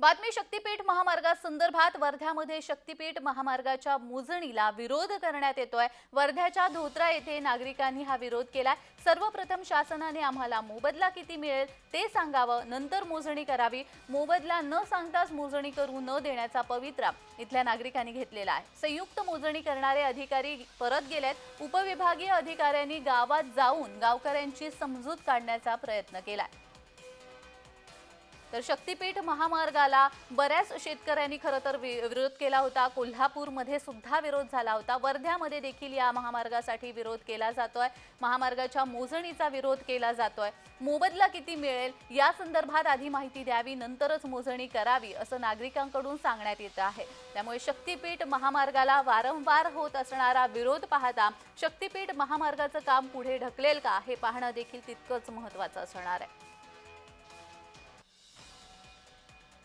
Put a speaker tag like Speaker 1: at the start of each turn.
Speaker 1: बातमी शक्तीपीठ महामार्गासंदर्भात वर्ध्यामध्ये शक्तीपीठ महामार्गाच्या मोजणीला विरोध करण्यात येतोय. वर्ध्याच्या धोत्रा येथे नागरिकांनी हा विरोध केलाय. सर्वप्रथम शासनाने आम्हाला मोबदला किती मिळेल ते सांगावं. नंतर मोजणी करावी. मोबदला न सांगताच मोजणी करू न देण्याचा पवित्रा इथल्या नागरिकांनी घेतलेला आहे. संयुक्त मोजणी करणारे अधिकारी परत गेलेत. उपविभागीय अधिकाऱ्यांनी गावात जाऊन गावकऱ्यांची समजूत काढण्याचा प्रयत्न केलाय. तर शक्तीपीठ महामार्गाला बऱ्याच शेतकऱ्यांनी खरं तर वि- विरोध केला होता. कोल्हापूरमध्ये सुद्धा विरोध झाला होता. वर्ध्यामध्ये देखील या महामार्गासाठी विरोध केला जातोय. महामार्गाच्या मोजणीचा विरोध केला जातोय. मोबदला किती मिळेल? या संदर्भात आधी माहिती द्यावी नंतरच मोजणी करावी असं नागरिकांकडून सांगण्यात येत आहे. त्यामुळे शक्तीपीठ महामार्गाला वारंवार होत असणारा विरोध पाहता शक्तीपीठ महामार्गाचं काम पुढे ढकलेल का? हे पाहणं देखील तितकंच महत्त्वाचं असणार आहे.